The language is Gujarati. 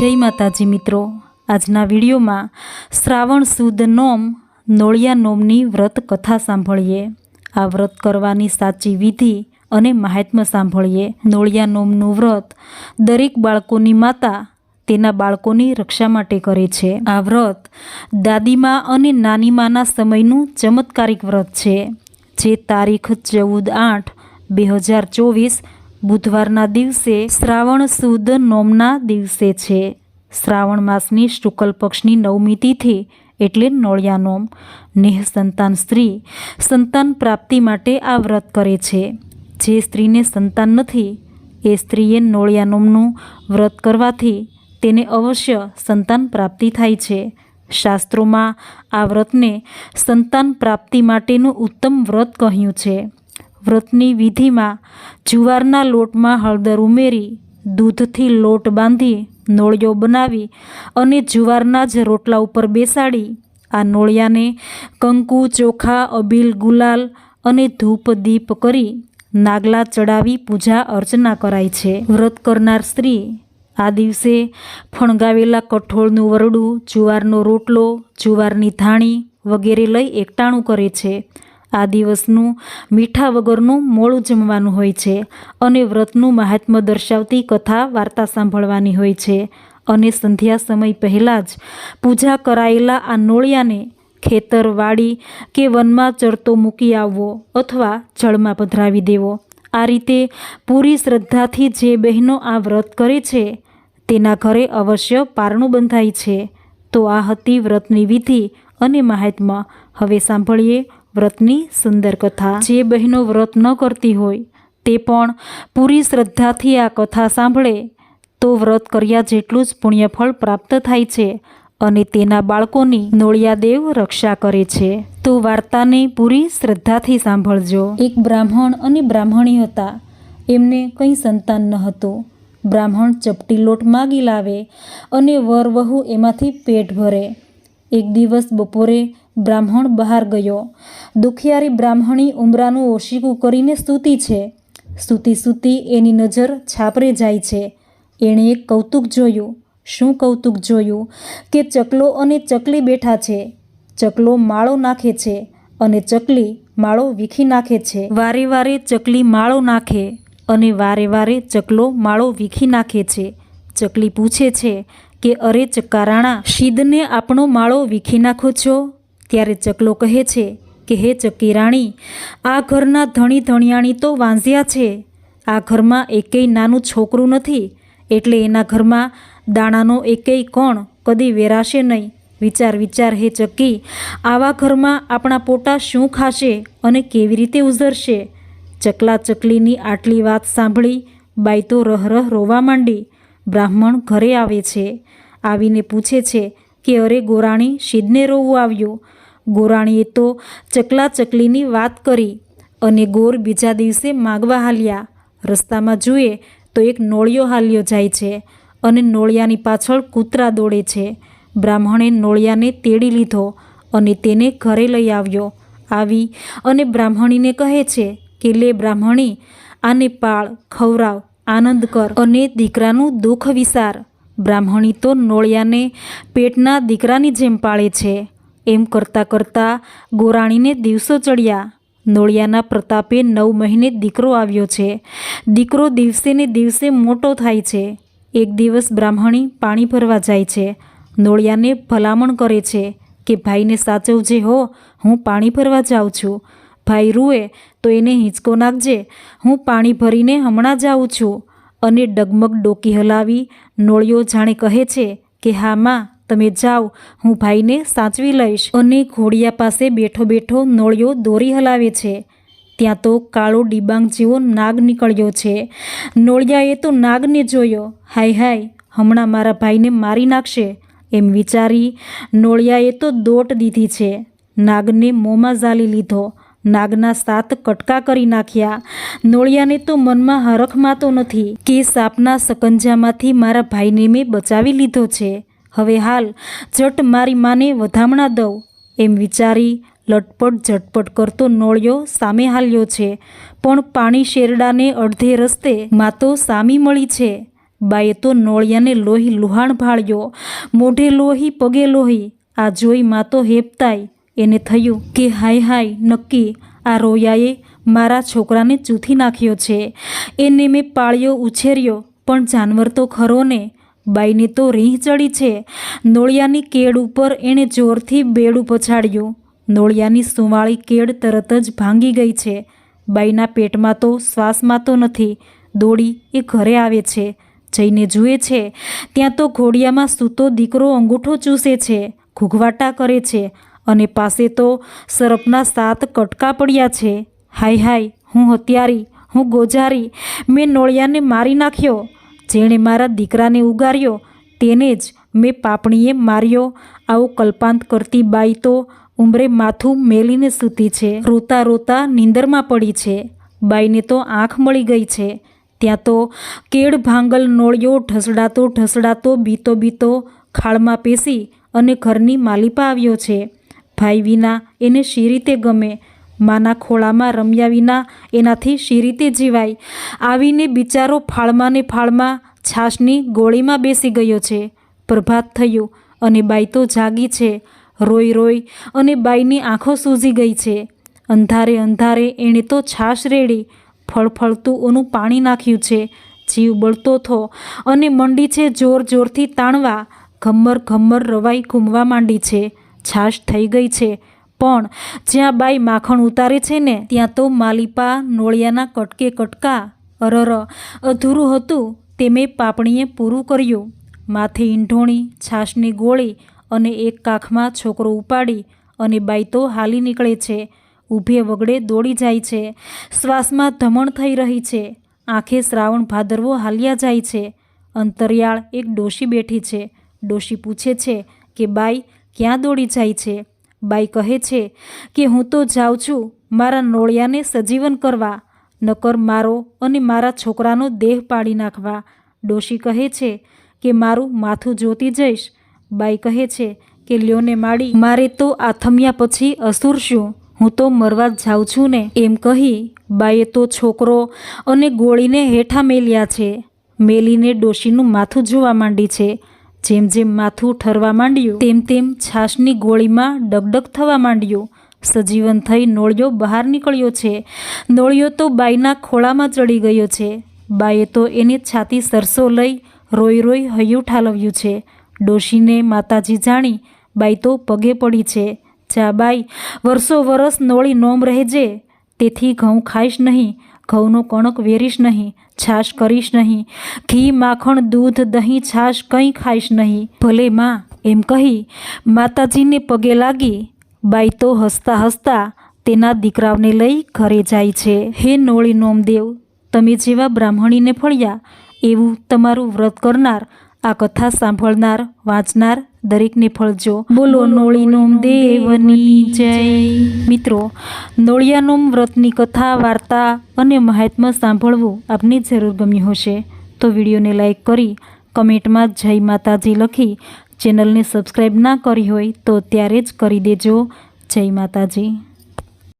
જય માતાજી મિત્રો. આજના વિડીયોમાં શ્રાવણ સુદ નોમ નોળિયા નોમની વ્રત કથા સાંભળીએ. આ વ્રત કરવાની સાચી વિધિ અને મહાત્મ્ય સાંભળીએ. નોળિયા નોમનું વ્રત દરેક બાળકોની માતા તેના બાળકોની રક્ષા માટે કરે છે. આ વ્રત દાદીમા અને નાનીમાના સમયનું ચમત્કારિક વ્રત છે. જે તારીખ ચૌદ આઠ બે હજાર ચોવીસ બુધવારના દિવસે શ્રાવણ સુદ નોમના દિવસે છે. શ્રાવણ માસની શુક્લ પક્ષની નવમી તિથિ એટલે નોળિયા નોમ. નેહ સંતાન સ્ત્રી સંતાન પ્રાપ્તિ માટે આ વ્રત કરે છે. જે સ્ત્રીને સંતાન નથી, એ સ્ત્રીએ નોળિયા નોમનું વ્રત કરવાથી તેને અવશ્ય સંતાન પ્રાપ્તિ થાય છે. શાસ્ત્રોમાં આ વ્રતને સંતાન પ્રાપ્તિ માટેનું ઉત્તમ વ્રત કહ્યું છે. વ્રતની વિધિમાં જુવારના લોટમાં હળદર ઉમેરી, દૂધથી લોટ બાંધી, નોળિયો બનાવી અને જુવારના જ રોટલા ઉપર બેસાડી. આ નોળિયાને કંકુ, ચોખા, અબીલ, ગુલાલ અને ધૂપ, દીપ કરી નાગલા ચડાવી પૂજા અર્ચના કરાય છે. વ્રત કરનાર સ્ત્રી, આ દિવસે ફણગાવેલા કઠોળનું વરડું, જુવારનો રોટલો, જુવારની ધાણી વગેરે લઈ એકટાણું કરે છે. આ દિવસનું મીઠા વગરનું મોળું જમવાનું હોય છે અને વ્રતનું મહાત્મ્ય દર્શાવતી કથા વાર્તા સાંભળવાની હોય છે. અને સંધ્યા સમય પહેલાં જ પૂજા કરાયેલા આ નોળિયાને ખેતર વાડી કે વનમાં ચરતો મૂકી આવવો અથવા જળમાં પધરાવી દેવો. આ રીતે પૂરી શ્રદ્ધાથી જે બહેનો આ વ્રત કરે છે, તેના ઘરે અવશ્ય પારણું બંધાય છે. તો આ હતી વ્રતની વિધિ અને મહાત્મા હવે સાંભળીએ વ્રતની સુંદર કથા. જે બહેનો વ્રત ન કરતી હોય, તે પણ પૂરી શ્રદ્ધાથી આ કથા સાંભળે, તો વ્રત કર્યા જેટલું જ પુણ્યફળ પ્રાપ્ત થાય છે અને તેના બાળકોની નોળિયાદેવ રક્ષા કરે છે. તો વાર્તાને પૂરી શ્રદ્ધાથી સાંભળજો. એક બ્રાહ્મણ અને બ્રાહ્મણી હતા. એમને કંઈ સંતાન ન હતું. બ્રાહ્મણ ચપટી લોટ માગી લાવે અને વર વહુ એમાંથી પેટ ભરે. એક દિવસ બપોરે બ્રાહ્મણ બહાર ગયો. દુખિયારી બ્રાહ્મણી ઉમરાનું ઓશીકું કરીને સૂતી છે. સૂતી સૂતી એની નજર છાપરે જાય છે. એણે એક કૌતુક જોયું. શું કૌતુક જોયું? કે ચકલો અને ચકલી બેઠા છે. ચકલો માળો નાખે છે અને ચકલી માળો વીખી નાખે છે. વારે વારે ચકલી માળો નાખે અને વારે વારે ચકલો માળો વીખી નાખે છે. ચકલી પૂછે છે કે અરે ચકારાણા, શીદને આપણો માળો વીખી નાખો છો? ત્યારે ચકલો કહે છે કે, હે ચકી રાણી, આ ઘરના ધણી ધણિયાણી તો વાંઝ્યા છે. આ ઘરમાં એકેય નાનું છોકરું નથી, એટલે એના ઘરમાં દાણાનો એકેય કોણ કદી વેરાશે નહીં. વિચાર વિચાર, હે ચકી, આવા ઘરમાં આપણા પોટા શું ખાશે અને કેવી રીતે ઉઝરશે ચકલા ચકલીની આટલી વાત સાંભળી બાઈ તો રહ રોવા માંડી. બ્રાહ્મણ ઘરે આવે છે. આવીને પૂછે છે કે, અરે ગોરાણી, શીદને રોવું આવ્યું? ગોરાણીએ તો ચકલા ચકલીની વાત કરી અને ગોર બીજા દિવસે માગવા હાલ્યા. રસ્તામાં જુએ તો એક નોળિયો હાલ્યો જાય છે અને નોળિયાની પાછળ કૂતરા દોડે છે. બ્રાહ્મણે નોળિયાને તેડી લીધો અને તેને ઘરે લઈ આવ્યો. આવી અને બ્રાહ્મણીને કહે છે કે, લે બ્રાહ્મણી, આને પાળ, ખવરાવ, આનંદ કર અને દીકરાનું દુઃખ વિસાર. બ્રાહ્મણી તો નોળિયાને પેટના દીકરાની જેમ પાળે છે. એમ કરતાં કરતાં ગોરાણીને દિવસો ચડ્યા. નોળિયાના પ્રતાપે નવ મહિને દીકરો આવ્યો છે. દીકરો દિવસે ને દિવસે મોટો થાય છે. એક દિવસ બ્રાહ્મણી પાણી ભરવા જાય છે. નોળિયાને ભલામણ કરે છે કે, ભાઈને સાચવજે હો, હું પાણી ભરવા જાઉં છું. ભાઈ રૂએ તો એને હિંચકો નાખજે. હું પાણી ભરીને હમણાં જાઉં છું. અને ડગમગ ડોકી હલાવી નોળિયો જાણે કહે છે કે, હા, માં તમે જાઓ, હું ભાઈને સાચવી લઈશ. અને ઘોડિયા પાસે બેઠો બેઠો નોળિયો દોરી હલાવે છે. ત્યાં તો કાળો ડિબાંગ જેવો નાગ નીકળ્યો છે. નોળિયાએ તો નાગને જોયો. હાય હાય, હમણાં મારા ભાઈને મારી નાખશે. એમ વિચારી નોળિયાએ તો દોટ દીધી છે. નાગને મોંમાં ઝાલી લીધો. નાગના સાત કટકા કરી નાખ્યા. નોળિયાને તો મનમાં હરખમાતો નથી કે સાપના સકંજામાંથી મારા ભાઈને મેં બચાવી લીધો છે. હવે હાલ જટ મારી માને વધામણા દઉં, એમ વિચારી લટપટ ઝટપટ કરતો નોળિયો સામે હાલ્યો છે. પણ પાણી શેરડાને અડધે રસ્તે માતો સામી મળી છે. બાએ તો નોળિયાને લોહી લુહાણ ભાળ્યો. મોઢે લોહી, પગે લોહી. આ જોઈ મા તો હેપતાઈ એને થયું કે હાય હાય, નક્કી. આ રોયાએ મારા છોકરાને ચૂથી નાખ્યો છે. એને મેં પાળ્યો ઉછેર્યો, પણ જાનવર તો ખરો ને? બાઈને તો રીહ ચડી છે. નોળિયાની કેડ ઉપર એણે જોરથી બેડું પછાડ્યું. નોળિયાની સુંવાળી કેડ તરત જ ભાંગી ગઈ છે. બાઈના પેટમાં તો શ્વાસમાં તો નથી. દોડી એ ઘરે આવે છે. જઈને જુએ છે. ત્યાં તો ઘોડિયામાં સૂતો દીકરો અંગૂઠો ચૂસે છે. ઘૂઘવાટા કરે છે. અને પાસે તો સરપના સાત કટકા પડ્યા છે. હાય હાય, હું હત્યારી હું ગોજારી. મેં નોળિયાને મારી નાખ્યો. જેણે મારા દીકરાને ઉગાર્યો, તેને જ મેં પાપણીએ માર્યો. આવો કલ્પાંત કરતી બાઈ તો ઉંમરે માથું મેલીને સૂતી છે. રોતા રોતા નીંદરમાં પડી છે. બાઈને તો આંખ મળી ગઈ છે. ત્યાં તો કેળ ભાંગલ નોળિયો ઢસડાતો ઢસડાતો બીતો બીતો ખાળમાં પેસી અને ઘરની માલિપા આવ્યો છે. ભાઈ વિના એને શી રીતે ગમે? માના ખોળામાં રમ્યા વિના એનાથી શી રીતે જીવાય. આવીને બિચારો ફાળમાં ને ફાળમાં છાશની ગોળીમાં બેસી ગયો છે. પ્રભાત થયું અને બાઈ તો જાગી છે. રોઈ રોઈ અને બાઈની આંખો સૂજી ગઈ છે. અંધારે અંધારે એણે તો છાશ રેડી. ફળફળતું ઓનું પાણી નાખ્યું છે. જીવ બળતો થો અને મંડી છે જોર જોરથી તાણવા. ઘમ્મર ઘમ્મર રવાઈ ઘૂમવા માંડી છે. છાશ થઈ ગઈ છે. પણ જ્યાં બાઈ માખણ ઉતારે છે ને, ત્યાં તો માલિપા, નોળિયાના કટકે કટકા, અરર, અધૂરું હતું તે મેં પાપણીએ પૂરું કર્યું. માથે ઈંઢોણી, છાશની ગોળી અને એક કાખમાં છોકરો ઉપાડી અને બાઈ તો હાલી નીકળે છે. ઊભે વગડે દોડી જાય છે. શ્વાસમાં ધમણ થઈ રહી છે. આંખે શ્રાવણ ભાદરવો હાલ્યા જાય છે. અંતરિયાળ એક ડોશી બેઠી છે. ડોશી પૂછે છે કે, બાઈ, ક્યાં દોડી જાય છે? બાઈ કહે છે કે હું તો જાઉં છું મારા નોળિયાને સજીવન કરવા, નકર મારો અને મારા છોકરાનો દેહ પાડી નાખવા. ડોશી કહે છે કે મારું માથું જોતી જઈશ. બાઈ કહે છે કે લ્યોને માડી, મારે તો આથમ્યા પછી અસુર શું હું તો મરવા જાઉં છું ને. એમ કહી બાઈએ તો છોકરો અને ગોળીને હેઠા મેલ્યા છે. મેલીને ડોશીનું માથું જોવા માંડી છે. જેમ જેમ માથું ઠરવા માંડ્યું, તેમ તેમ છાશની ગોળીમાં ડગડગ થવા માંડ્યું. સજીવન થઈ નોળિયો બહાર નીકળ્યો છે. નોળિયો તો બાઈના ખોળામાં ચડી ગયો છે. બાઈએ તો એને છાતી સરસો લઈ રોઈ રોઈ હૈયું ઠાલવ્યું છે. ડોશીને માતાજી જાણી બાઈ તો પગે પડી છે. જા બાઈ વર્ષો વરસ નોળી નોમ રહેજે. તેથી ઘઉં ખાઈશ નહીં. ઘઉંનો કણક વેરીશ નહીં, છાશ કરીશ નહીં, ઘી, માખણ, દૂધ, દહીં, છાશ કંઈ ખાઈશ નહીં. ભલે માં, એમ કહી માતાજીને પગે લાગી બાઈ તો હસતા હસતા તેના દીકરાઓને લઈ ઘરે જાય છે. હે નોળી નોમદેવ, તમે જેવા બ્રાહ્મણીને ફળ્યા, એવું તમારું વ્રત કરનાર, આ કથા સાંભળનાર, વાંચનાર દરેકને ફળજો. બોલો નોળીનોમ દેવની જય. મિત્રો નોળિયાનોમ વ્રતની કથા વાર્તા અને મહાત્મા સાંભળવું આપને જરૂર ગમ્યું હશે. તો વિડીયોને લાઈક કરી કમેન્ટમાં જય માતાજી લખી ચેનલને સબસ્ક્રાઈબ ના કરી હોય તો ત્યારે જ કરી દેજો. જય માતાજી.